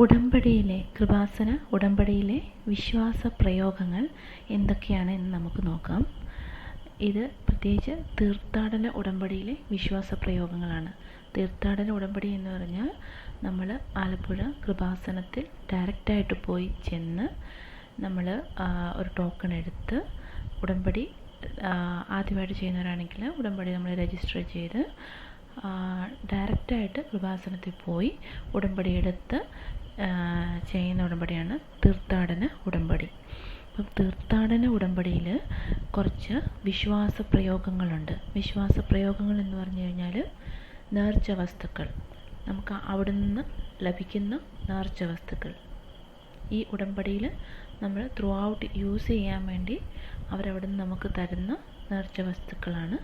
ഉടമ്പടിയിലെ കൃപാസന ഉടമ്പടിയിലെ വിശ്വാസ പ്രയോഗങ്ങൾ എന്തൊക്കെയാണ് എന്ന് നമുക്ക് നോക്കാം. ഇത് പ്രത്യേകിച്ച് തീർത്ഥാടന ഉടമ്പടിയിലെ വിശ്വാസ പ്രയോഗങ്ങളാണ്. തീർത്ഥാടന ഉടമ്പടി എന്ന് പറഞ്ഞാൽ നമ്മൾ ആലപ്പുഴ കൃപാസനത്തിൽ ഡയറക്റ്റായിട്ട് പോയി ചെന്ന് നമ്മൾ ഒരു ടോക്കൺ എടുത്ത് ഉടമ്പടി ആദ്യമായിട്ട് ചെയ്യുന്നവരാണെങ്കിൽ ഉടമ്പടി നമ്മൾ രജിസ്റ്റർ ചെയ്ത് ഡയറക്റ്റായിട്ട് കൃപാസനത്തിൽ പോയി ഉടമ്പടി എടുത്ത് ചെയ്യുന്ന ഉടമ്പടിയാണ് തീർത്ഥാടന ഉടമ്പടി. അപ്പം തീർത്ഥാടന ഉടമ്പടിയിൽ കുറച്ച് വിശ്വാസ പ്രയോഗങ്ങളുണ്ട്. വിശ്വാസ പ്രയോഗങ്ങൾ എന്ന് പറഞ്ഞു കഴിഞ്ഞാൽ നേർച്ച വസ്തുക്കൾ. നമുക്ക് അവിടെ നിന്ന് ലഭിക്കുന്ന നേർച്ച വസ്തുക്കൾ. ഈ ഉടമ്പടിയിൽ നമ്മൾ ത്രൂ ഔട്ട് യൂസ് ചെയ്യാൻ വേണ്ടി അവരവിടെ നിന്ന് നമുക്ക് തരുന്ന നേർച്ച വസ്തുക്കളാണ്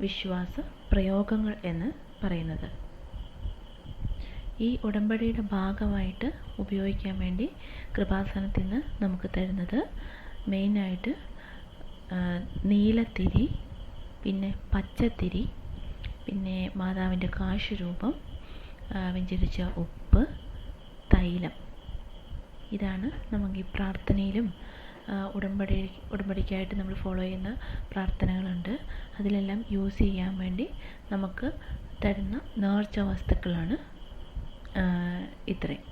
വിശ്വാസ പ്രയോഗങ്ങൾ എന്ന് പറയുന്നത്. ഈ ഉടമ്പടിയുടെ ഭാഗമായിട്ട് ഉപയോഗിക്കാൻ വേണ്ടി കൃപാസനത്തിൽ നിന്ന് നമുക്ക് തരുന്നത് മെയിനായിട്ട് നീലത്തിരി പിന്നെ പച്ചത്തിരി പിന്നെ മാതാവിന്റെ കാശുരൂപം വെഞ്ചരിച്ച ഉപ്പ് തൈലം. ഇതാണ് നമുക്ക് ഈ പ്രാർത്ഥനയിലും ഉടമ്പടി ഉടമ്പടിക്കായിട്ട് നമ്മൾ ഫോളോ ചെയ്യുന്ന പ്രാർത്ഥനകളുണ്ട്. അതിലെല്ലാം യൂസ് ചെയ്യാൻ വേണ്ടി നമുക്ക് തരുന്ന നേർച്ച വസ്തുക്കളാണ് ഇത്രയും.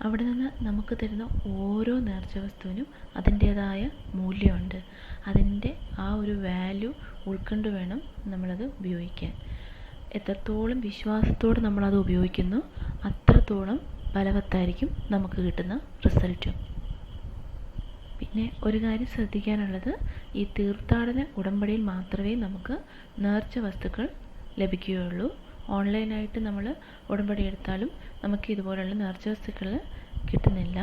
അവിടെ നിന്ന് നമുക്ക് തരുന്ന ഓരോ നേർച്ച വസ്തുവിനും അതിന്റേതായ മൂല്യമുണ്ട്. അതിന്റെ ആ ഒരു വാല്യൂ ഉൾക്കൊണ്ട് വേണം നമ്മളത് ഉപയോഗിക്കാൻ. എത്രത്തോളം വിശ്വാസത്തോടെ നമ്മളത് ഉപയോഗിക്കുന്നു അത്രത്തോളം ഫലവത്തായിരിക്കും നമുക്ക് കിട്ടുന്ന റിസൾട്ടും പിന്നെ ഒരു കാര്യം ശ്രദ്ധിക്കാനുള്ളത് ഈ തീർത്ഥാടന ഉടമ്പടിയിൽ മാത്രമേ നമുക്ക് നേർച്ച വസ്തുക്കൾ ലഭിക്കുകയുള്ളൂ. ഓൺലൈനായിട്ട് നമ്മൾ ഉടമ്പടി എടുത്താലും നമുക്ക് ഇതുപോലുള്ള നേർച്ച വസ്തുക്കൾ കിട്ടുന്നില്ല.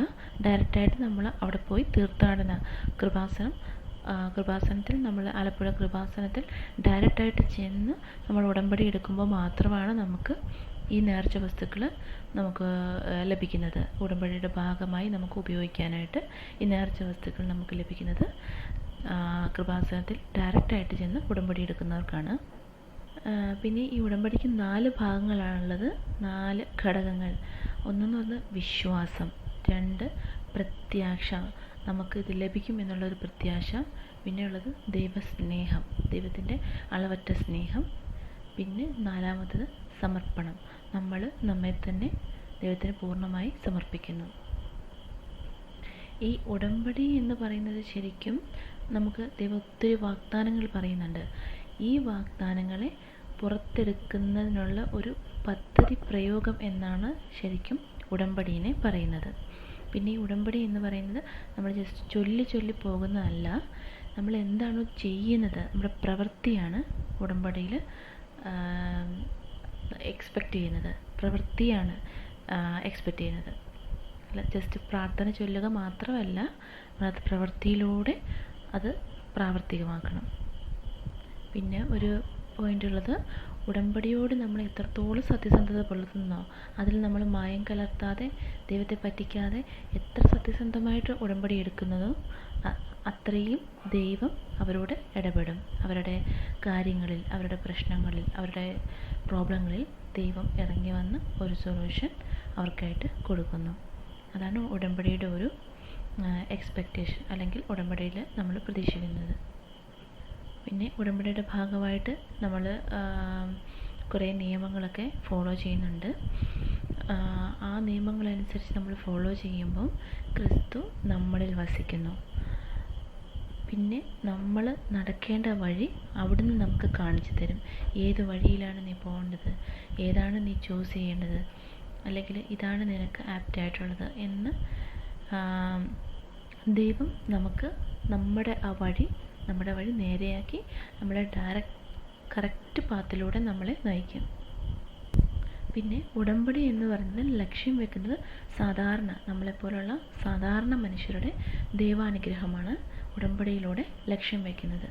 ഡയറക്റ്റായിട്ട് നമ്മൾ അവിടെ പോയി തീർത്ഥാടന കൃപാസനം കൃപാസനത്തിൽ നമ്മൾ ആലപ്പുഴ കൃപാസനത്തിൽ ഡയറക്റ്റായിട്ട് ചെന്ന് നമ്മൾ ഉടമ്പടി എടുക്കുമ്പോൾ മാത്രമാണ് നമുക്ക് ഈ നേർച്ച വസ്തുക്കൾ നമുക്ക് ലഭിക്കുന്നത്. ഉടമ്പടിയുടെ ഭാഗമായി നമുക്ക് ഉപയോഗിക്കാനായിട്ട് ഈ നേർച്ച വസ്തുക്കൾ നമുക്ക് ലഭിക്കുന്നത് കൃപാസനത്തിൽ ഡയറക്റ്റായിട്ട് ചെന്ന് ഉടമ്പടി എടുക്കുന്നവർക്കാണ്. പിന്നെ ഈ ഉടമ്പടിക്ക് നാല് ഭാഗങ്ങളാണുള്ളത്. നാല് ഘടകങ്ങൾ. ഒന്നെന്ന് പറഞ്ഞാൽ വിശ്വാസം. രണ്ട് പ്രത്യാശ. നമുക്ക് ഇത് ലഭിക്കും എന്നുള്ളൊരു പ്രത്യാശ. പിന്നെയുള്ളത് ദൈവസ്നേഹം. ദൈവത്തിന്റെ അളവറ്റ സ്നേഹം. പിന്നെ നാലാമത്തത് സമർപ്പണം. നമ്മൾ നമ്മെ തന്നെ ദൈവത്തിന് പൂർണമായി സമർപ്പിക്കുന്നു. ഈ ഉടമ്പടി എന്ന് പറയുന്നത് ശരിക്കും നമുക്ക് ദൈവം ഒത്തിരി വാഗ്ദാനങ്ങൾ പറയുന്നുണ്ട്. ഈ വാഗ്ദാനങ്ങളെ പുറത്തെടുക്കുന്നതിനുള്ള ഒരു പദ്ധതി പ്രയോഗം എന്നാണ് ശരിക്കും ഉടമ്പടീനെ പറയുന്നത്. പിന്നെ ഈ ഉടമ്പടി എന്ന് പറയുന്നത് നമ്മൾ ജസ്റ്റ് ചൊല്ലി ചൊല്ലി പോകുന്നതല്ല. നമ്മൾ എന്താണോ ചെയ്യുന്നത് നമ്മുടെ പ്രവൃത്തിയാണ് ഉടമ്പടിയിൽ എക്സ്പെക്റ്റ് ചെയ്യുന്നത്. പ്രവൃത്തിയാണ് എക്സ്പെക്റ്റ് ചെയ്യുന്നത്. അല്ല ജസ്റ്റ് പ്രാർത്ഥന ചൊല്ലുക മാത്രമല്ല നമ്മളത് പ്രവൃത്തിയിലൂടെ അത് പ്രാവർത്തികമാക്കണം. പിന്നെ ഒരു പോയിന്റ് ഉള്ളത് ഉടമ്പടിയോട് നമ്മൾ എത്രത്തോളം സത്യസന്ധത പുലർത്തുന്നോ അതിൽ നമ്മൾ മായം കലർത്താതെ ദൈവത്തെ പറ്റിക്കാതെ എത്ര സത്യസന്ധമായിട്ട് ഉടമ്പടി എടുക്കുന്നതോ അത്രയും ദൈവം അവരോട് ഇടപെടും. അവരുടെ കാര്യങ്ങളിൽ അവരുടെ പ്രശ്നങ്ങളിൽ അവരുടെ പ്രോബ്ലങ്ങളിൽ ദൈവം ഇറങ്ങി വന്ന് ഒരു സൊല്യൂഷൻ അവർക്കായിട്ട് കൊടുക്കുന്നു. അതാണ് ഉടമ്പടിയുടെ ഒരു എക്സ്പെക്റ്റേഷൻ അല്ലെങ്കിൽ ഉടമ്പടിയിൽ നമ്മൾ പ്രതീക്ഷിക്കുന്നത്. പിന്നെ ഉടമ്പടിയുടെ ഭാഗമായിട്ട് നമ്മൾ കുറേ നിയമങ്ങളൊക്കെ ഫോളോ ചെയ്യുന്നുണ്ട്. ആ നിയമങ്ങളനുസരിച്ച് നമ്മൾ ഫോളോ ചെയ്യുമ്പം ക്രിസ്തു നമ്മളിൽ വസിക്കുന്നു. പിന്നെ നമ്മൾ നടക്കേണ്ട വഴി അവിടുന്ന് നമുക്ക് കാണിച്ചു തരും. ഏത് വഴിയിലാണ് നീ പോകേണ്ടത്? ഏതാണ് നീ ചൂസ് ചെയ്യേണ്ടത്? അല്ലെങ്കിൽ ഇതാണ് നിനക്ക് ആപ്റ്റായിട്ടുള്ളത് എന്ന് ദൈവം നമുക്ക് നമ്മുടെ ആ വഴി നമ്മുടെ വഴി നേരെയാക്കി നമ്മളെ ഡയറക്റ്റ് കറക്റ്റ് പാത്തിലൂടെ നമ്മളെ നയിക്കും. പിന്നെ ഉടമ്പടി എന്ന് പറയുന്നത് ലക്ഷ്യം വെക്കുന്നത് സാധാരണ നമ്മളെപ്പോലുള്ള സാധാരണ മനുഷ്യരുടെ ദൈവാനുഗ്രഹമാണ് ഉടമ്പടിയിലൂടെ ലക്ഷ്യം വയ്ക്കുന്നത്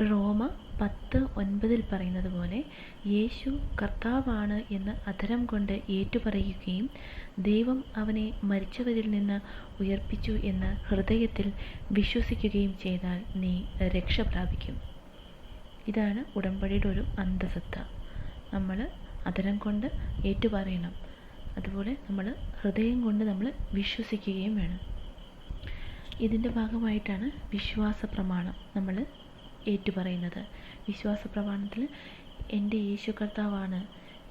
റോമ പത്ത് ഒൻപതിൽ പറയുന്നത് പോലെ യേശു കർത്താവാണ് എന്ന് അധരം കൊണ്ട് ഏറ്റുപറയുകയും ദൈവം അവനെ മരിച്ചവരിൽ നിന്ന് ഉയർപ്പിച്ചു എന്ന് ഹൃദയത്തിൽ വിശ്വസിക്കുകയും ചെയ്താൽ നീ രക്ഷ പ്രാപിക്കും. ഇതാണ് ഉടമ്പടിയുടെ ഒരു അന്തസത്ത. നമ്മൾ അധരം കൊണ്ട് ഏറ്റുപറയണം. അതുപോലെ നമ്മൾ ഹൃദയം കൊണ്ട് നമ്മൾ വിശ്വസിക്കുകയും വേണം. ഇതിന്റെ ഭാഗമായിട്ടാണ് വിശ്വാസ പ്രമാണം. നമ്മൾ ഏറ്റുപറയുന്നത്. വിശ്വാസ പ്രമാണത്തിൽ എന്റെ യേശു കർത്താവാണ്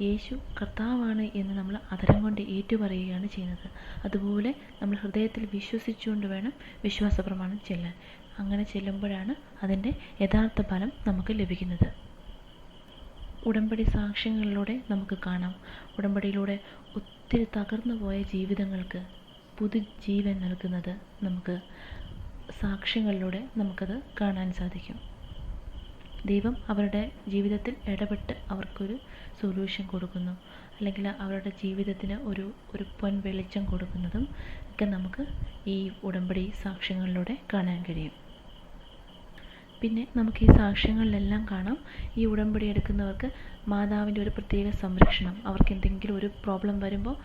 യേശു കർത്താവാണ് എന്ന് നമ്മൾ അതരം കൊണ്ട് ഏറ്റുപറയുകയാണ് ചെയ്യുന്നത്. അതുപോലെ നമ്മൾ ഹൃദയത്തിൽ വിശ്വസിച്ചുകൊണ്ട് വേണം വിശ്വാസ പ്രമാണം ചെല്ലാൻ. അങ്ങനെ ചെല്ലുമ്പോഴാണ് അതിന്റെ യഥാർത്ഥ ഫലം നമുക്ക് ലഭിക്കുന്നത്. ഉടമ്പടി സാക്ഷ്യങ്ങളിലൂടെ നമുക്ക് കാണാം. ഉടമ്പടിയിലൂടെ ഒത്തിരി തകർന്നു പോയ ജീവിതങ്ങൾക്ക് പുതുജീവൻ നൽകുന്നത് നമുക്ക് സാക്ഷ്യങ്ങളിലൂടെ നമുക്കത് കാണാൻ സാധിക്കും. ദൈവം അവരുടെ ജീവിതത്തിൽ ഇടപെട്ട് അവർക്കൊരു സൊല്യൂഷൻ കൊടുക്കുന്നു. അല്ലെങ്കിൽ അവരുടെ ജീവിതത്തിന് ഒരു ഒരു പൊൻ വെളിച്ചം കൊടുക്കുന്നതും ഒക്കെ നമുക്ക് ഈ ഉടമ്പടി സാക്ഷ്യങ്ങളിലൂടെ കാണാൻ കഴിയും. പിന്നെ നമുക്ക് ഈ സാക്ഷ്യങ്ങളിലെല്ലാം കാണാം. ഈ ഉടമ്പടി എടുക്കുന്നവർക്ക് മാതാവിന്റെ ഒരു പ്രത്യേക സംരക്ഷണം. അവർക്ക് എന്തെങ്കിലും ഒരു പ്രോബ്ലം വരുമ്പോൾ